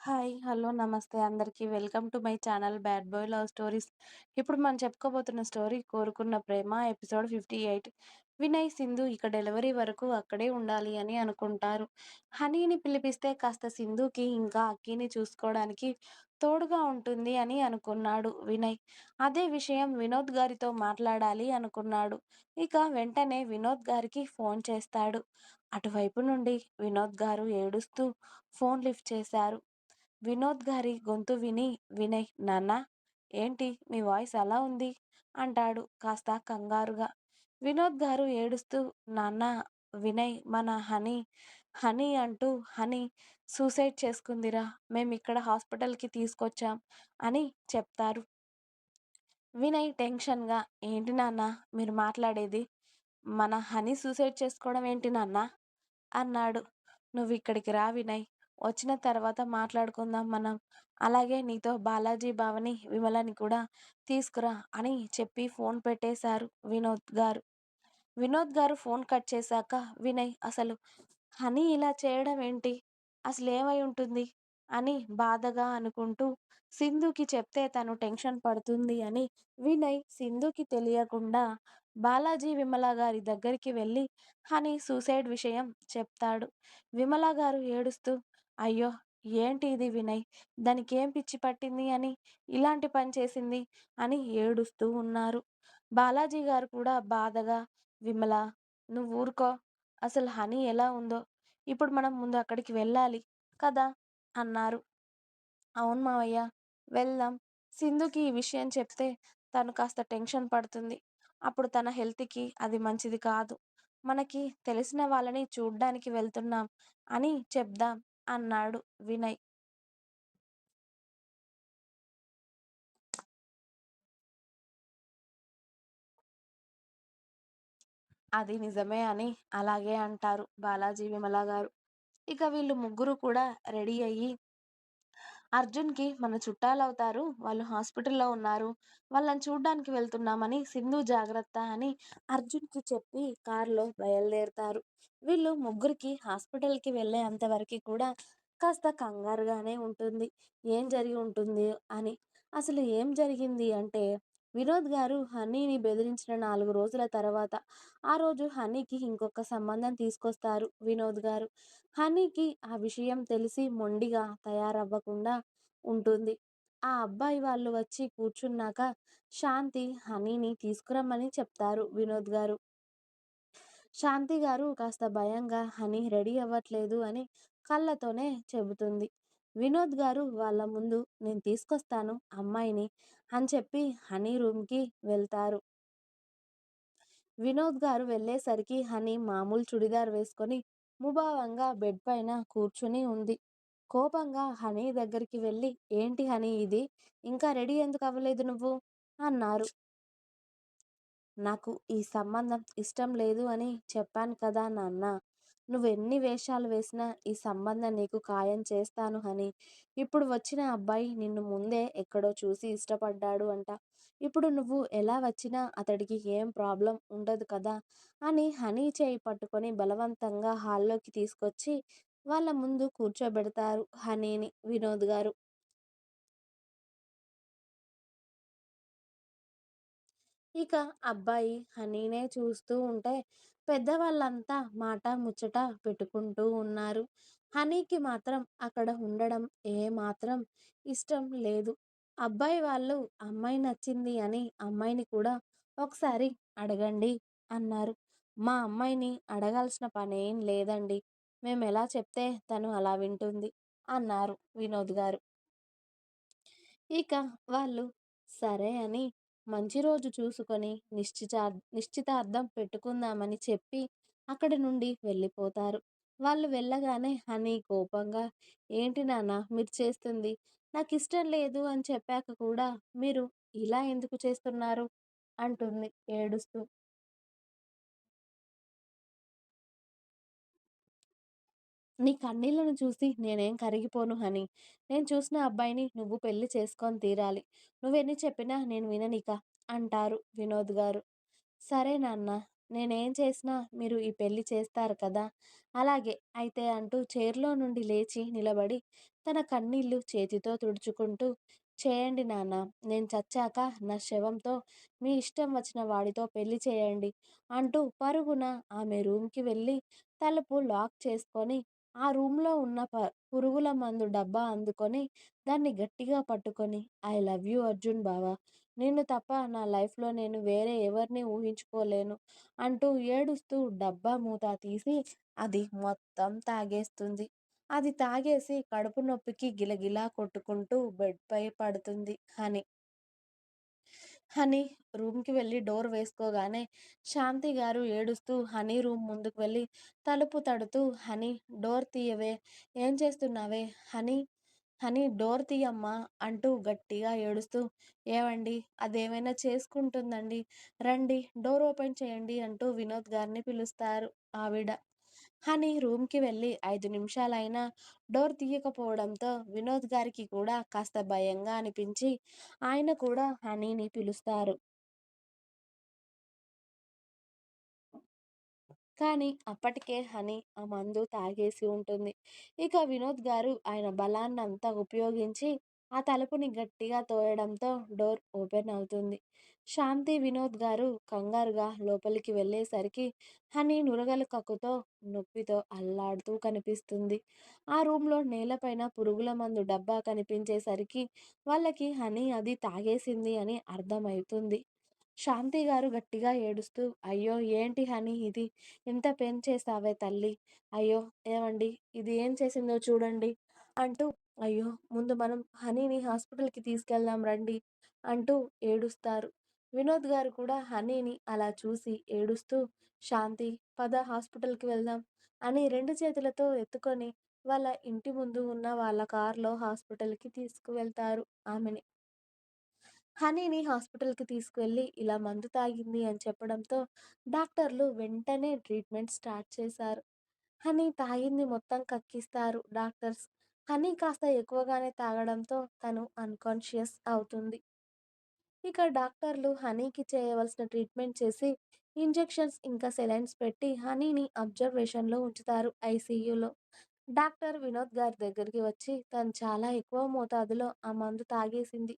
Hi. Hello. నమస్తే అందరికీ. Welcome to my channel 'bad boy love stories'. ఇప్పుడు మనం చెప్పుకోబోతున్న స్టోరీ 'కోరుకున్న ప్రేమ' ఎపిసోడ్ 58. వినయ్, సింధు ఇక డెలివరీ వరకు అక్కడే ఉండాలి అని అనుకుంటారు. హనీని పిలిపిస్తే కాస్త సింధుకి ఇంకా అక్కీని చూసుకోవడానికి తోడుగా ఉంటుంది అని అనుకున్నాడు వినయ్. అదే విషయం వినోద్ గారితో మాట్లాడాలి అనుకున్నాడు. ఇక వెంటనే వినోద్ గారికి ఫోన్ చేస్తాడు. అటువైపు నుండి వినోద్ గారు ఏడుస్తూ ఫోన్ లిఫ్ట్ చేశారు. వినోద్ గారి గొంతు విని వినయ్ నాన్నా! ఏంటి మీ వాయిస్ అలా ఉంది? అంటాడు కాస్త కంగారుగా. వినోద్ గారు ఏడుస్తూ నాన్నా వినయ్ మన హనీ హనీ అంటూ హనీ సూసైడ్ చేసుకుందిరా మేము ఇక్కడ హాస్పిటల్కి తీసుకొచ్చాం అని చెప్తారు. వినయ్ టెన్షన్గా ఏంటి నాన్నా మీరు మాట్లాడేది? మన హనీ సూసైడ్ చేసుకోవడం ఏంటి నాన్నా? అన్నాడు. నువ్వు ఇక్కడికి రా వినయ్. వచ్చిన తర్వాత మాట్లాడుకుందాం మనం. అలాగే నీతో బాలాజీ బావని, విమలని కూడా తీసుకురా అని చెప్పి ఫోన్ పెట్టేశారు వినోద్ గారు. వినోద్ గారు ఫోన్ కట్ చేశాక వినయ్ అసలు హనీ ఇలా చేయడం ఏంటి? అసలు ఏమై ఉంటుంది? అని బాధగా అనుకుంటూ సింధుకి చెప్తే తను టెన్షన్ పడుతుంది అని వినయ్ సింధుకి తెలియకుండా బాలాజీ, విమల గారి దగ్గరికి వెళ్ళి హనీ సూసైడ్ విషయం చెప్తాడు. విమల గారు ఏడుస్తూ అయ్యో! ఏంటి ఇది వినయ్? దానికేం పిచ్చి పట్టింది అని ఇలాంటి పని చేసింది? అని ఏడుస్తూ ఉన్నారు. బాలాజీ గారు కూడా బాధగా విమల నువ్వు ఊరుకో అసలు హనీ ఎలా ఉందో ఇప్పుడు మనం ముందు అక్కడికి వెళ్ళాలి కదా అన్నారు. అవును మావయ్య. వెళ్దాం. సింధుకి ఈ విషయం చెప్తే తను కాస్త టెన్షన్ పడుతుంది. అప్పుడు తన హెల్త్కి అది మంచిది కాదు. మనకి తెలిసిన వాళ్ళని చూడ్డానికి వెళ్తున్నాం అని చెప్దాం అన్నాడు వినయ్. అది నిజమే అని అలాగే అంటారు బాలాజీ, విమల గారు. ఇక వీళ్ళు ముగ్గురు కూడా రెడీ అయ్యి అర్జున్‌కి మన చుట్టాలవుతారు. వాళ్ళు హాస్పిటల్‌లో ఉన్నారు. వాళ్ళని చూడ్డానికి వెళ్తున్నామని సింధు జాగ్రత్త అని అర్జున్‌కి చెప్పి కారులో బయలుదేరుతారు వీళ్ళు ముగ్గురికి హాస్పిటల్‌కి వెళ్ళే అంతవరకు కూడా కాస్త కంగారుగానే ఉంటుంది. ఏం జరిగి ఉంటుంది అని. అసలు ఏం జరిగింది అంటే వినోద్ గారు హనీని బెదిరించిన నాలుగు రోజుల తర్వాత ఆ రోజు హనీకి ఇంకొక సంబంధం తీసుకొస్తారు వినోద్ గారు. హనీకి ఆ విషయం తెలిసి మొండిగా తయారవ్వకుండా ఉంటుంది. ఆ అబ్బాయి వాళ్ళు వచ్చి కూర్చున్నాక శాంతి హనీని తీసుకురమ్మని చెప్తారు వినోద్ గారు. శాంతి గారు కాస్త భయంగా హనీ రెడీ అవ్వట్లేదు అని కళ్ళతోనే చెబుతుంది. వినోద్ గారు వాళ్ళ ముందు నేను తీసుకొస్తాను అమ్మాయిని అని చెప్పి హనీ రూమ్‌కి వెళ్తారు. వినోద్ గారు వెళ్ళేసరికి హనీ మామూలు చుడిదార్ వేసుకొని ముభావంగా బెడ్ పైన కూర్చుని ఉంది. కోపంగా హనీ దగ్గరికి వెళ్ళి ఏంటి హనీ ఇది? ఇంకా రెడీ ఎందుకు అవ్వలేదు నువ్వు? అన్నారు. నాకు ఈ సంబంధం ఇష్టం లేదు అని చెప్పాను కదా నాన్న నువ్వెన్ని వేషాలు వేసినా ఈ సంబంధం నీకు ఖాయం చేస్తాను హనీ. ఇప్పుడు వచ్చిన అబ్బాయి నిన్ను ముందే ఎక్కడో చూసి ఇష్టపడ్డాడు అంట. ఇప్పుడు నువ్వు ఎలా వచ్చినా అతడికి ఏం ప్రాబ్లం ఉండదు కదా అని హనీ చేయి పట్టుకొని బలవంతంగా హాల్లోకి తీసుకొచ్చి వాళ్ళ ముందు కూర్చోబెడతారు హనీని వినోద్ గారు. ఇక అబ్బాయి హనీనే చూస్తూ ఉంటే పెద్దవాళ్ళంతా మాట ముచ్చట పెట్టుకుంటూ ఉన్నారు. హనీకి మాత్రం అక్కడ ఉండడం ఏమాత్రం ఇష్టం లేదు. అబ్బాయి వాళ్ళు అమ్మాయి నచ్చింది అని అమ్మాయిని కూడా ఒకసారి అడగండి అన్నారు. మా అమ్మాయిని అడగాల్సిన పనేం లేదండి. మేము ఎలా చెప్తే తను అలా వింటుంది అన్నారు వినోద్ గారు. ఇక వాళ్ళు సరే అని మంచి రోజు చూసుకొని నిశ్చితార్ నిశ్చితార్థం పెట్టుకుందామని చెప్పి అక్కడి నుండి వెళ్ళిపోతారు. వాళ్ళు వెళ్ళగానే హనీ కోపంగా ఏంటి నాన్న మీరు చేస్తుంది? నాకిష్టం లేదు అని చెప్పాక కూడా మీరు ఇలా ఎందుకు చేస్తున్నారు? అంటుంది ఏడుస్తూ. నీ కన్నీళ్ళను చూసి నేనేం కరిగిపోను హనీ. నేను చూసిన అబ్బాయిని నువ్వు పెళ్ళి చేసుకొని తీరాలి. నువ్వెన్ని చెప్పినా నేను విననిక అంటారు వినోద్ గారు. సరే నాన్నా నేనేం చేసినా మీరు ఈ పెళ్ళి చేస్తారు కదా! అలాగే అయితే అంటూ చైర్‌లో నుండి లేచి నిలబడి తన కన్నీళ్ళు చేతితో తుడుచుకుంటూ చేయండి నాన్న. నేను చచ్చాక నా శవంతో మీ ఇష్టం వచ్చిన వాడితో పెళ్ళి చేయండి అంటూ పరుగున ఆమె రూమ్‌కి వెళ్ళి తలుపు లాక్ చేసుకొని ఆ రూమ్‌లో ఉన్న ప పురుగుల మందు డబ్బా అందుకొని దాన్ని గట్టిగా పట్టుకొని ఐ లవ్ యూ అర్జున్ బావ. నిన్ను తప్ప నా లైఫ్‌లో నేను వేరే ఎవరిని ఊహించుకోలేను అంటూ ఏడుస్తూ డబ్బా మూత తీసి అది మొత్తం తాగేస్తుంది. అది తాగేసి కడుపు నొప్పికి గిలగిలా కొట్టుకుంటూ బెడ్‌పై పడుతుంది హని. హనీ రూమ్‌కి వెళ్ళి డోర్ వేసుకోగానే శాంతి గారు ఏడుస్తూ హనీ రూమ్ ముందుకు వెళ్ళి తలుపు తడుతూ హనీ డోర్ తీయవే ఏం చేస్తున్నావే? హనీ హనీ డోర్ తీయమ్మా అంటూ గట్టిగా ఏడుస్తూ ఏవండి? అదేమైనా చేసుకుంటుందండి? రండి డోర్ ఓపెన్ చేయండి అంటూ వినోద్ గారిని పిలుస్తారు ఆవిడ. హనీ రూమ్‌కి వెళ్ళి ఐదు నిమిషాలైనా డోర్ తీయకపోవడంతో వినోద్ గారికి కూడా కాస్త భయంగా అనిపించి ఆయన కూడా హనీని పిలుస్తారు. కానీ అప్పటికే హనీ ఆ మందు తాగేసి ఉంటుంది. ఇక వినోద్ గారు ఆయన బలాన్నంతా ఉపయోగించి ఆ తలుపుని గట్టిగా తోయడంతో డోర్ ఓపెన్ అవుతుంది. శాంతి, వినోద్ గారు కంగారుగా లోపలికి వెళ్ళేసరికి హనీ నురగలు కక్కుతో, నొప్పితో అల్లాడుతూ కనిపిస్తుంది. ఆ రూమ్‌లో నేలపైన పురుగుల మందు డబ్బా కనిపించేసరికి వాళ్ళకి హనీ అది తాగేసింది అని అర్థమవుతుంది. శాంతి గారు గట్టిగా ఏడుస్తూ అయ్యో! ఏంటి హనీ ఇది? ఇంత పెయిన్ చేసావే అయ్యో! ఏమండి ఇది ఏం చేసిందో చూడండి అంటూ అయ్యో! ముందు మనం హనీని హాస్పిటల్‌కి తీసుకెళ్దాం రండి అంటూ ఏడుస్తారు. వినోద్ గారు కూడా హనీని అలా చూసి ఏడుస్తూ శాంతి పద హాస్పిటల్‌కి వెళ్దాం అని రెండు చేతులతో ఎత్తుకొని వాళ్ళ ఇంటి ముందు ఉన్న వాళ్ళ కారులో హాస్పిటల్‌కి తీసుకువెళ్తారు ఆమెని. హనీని హాస్పిటల్‌కి తీసుకువెళ్ళి ఇలా మందు తాగింది అని చెప్పడంతో డాక్టర్లు వెంటనే ట్రీట్మెంట్ స్టార్ట్ చేశారు. హనీ తాగింది మొత్తం కక్కిస్తారు డాక్టర్స్. హనీ కాస్త ఎక్కువగానే తాగడంతో తను అన్‌కాన్షియస్ అవుతుంది. ఇక డాక్టర్లు హనీకి చేయవలసిన ట్రీట్మెంట్ చేసి ఇంజెక్షన్స్ ఇంకా సెలైన్స్ పెట్టి హనీని అబ్జర్వేషన్‌లో ఉంచుతారు ఐసీయూలో. డాక్టర్ వినోద్ గారి దగ్గరికి వచ్చి తను చాలా ఎక్కువ మోతాదులో ఆ మందు తాగేసింది.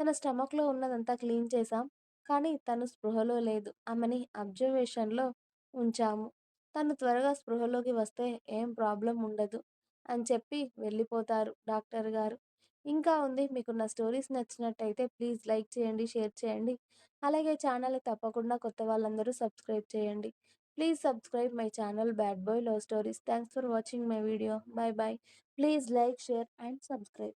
తన స్టమక్‌లో ఉన్నదంతా క్లీన్ చేశాం. కానీ తను స్పృహలో లేదు. ఆమెని అబ్జర్వేషన్‌లో ఉంచాము. తను త్వరగా స్పృహలోకి వస్తే ఏం ప్రాబ్లం ఉండదు అని చెప్పి వెళ్ళిపోతారు డాక్టర్ గారు. ఇంకా ఉంది. మీకు నా స్టోరీస్ నచ్చినట్టయితే ప్లీజ్ లైక్ చేయండి, షేర్ చేయండి. అలాగే ఛానల్ తప్పకుండా కొత్త వాళ్ళందరూ సబ్స్క్రైబ్ చేయండి. Please subscribe my channel bad boy love stories. Thanks for watching my video. Bye bye please like, share and subscribe.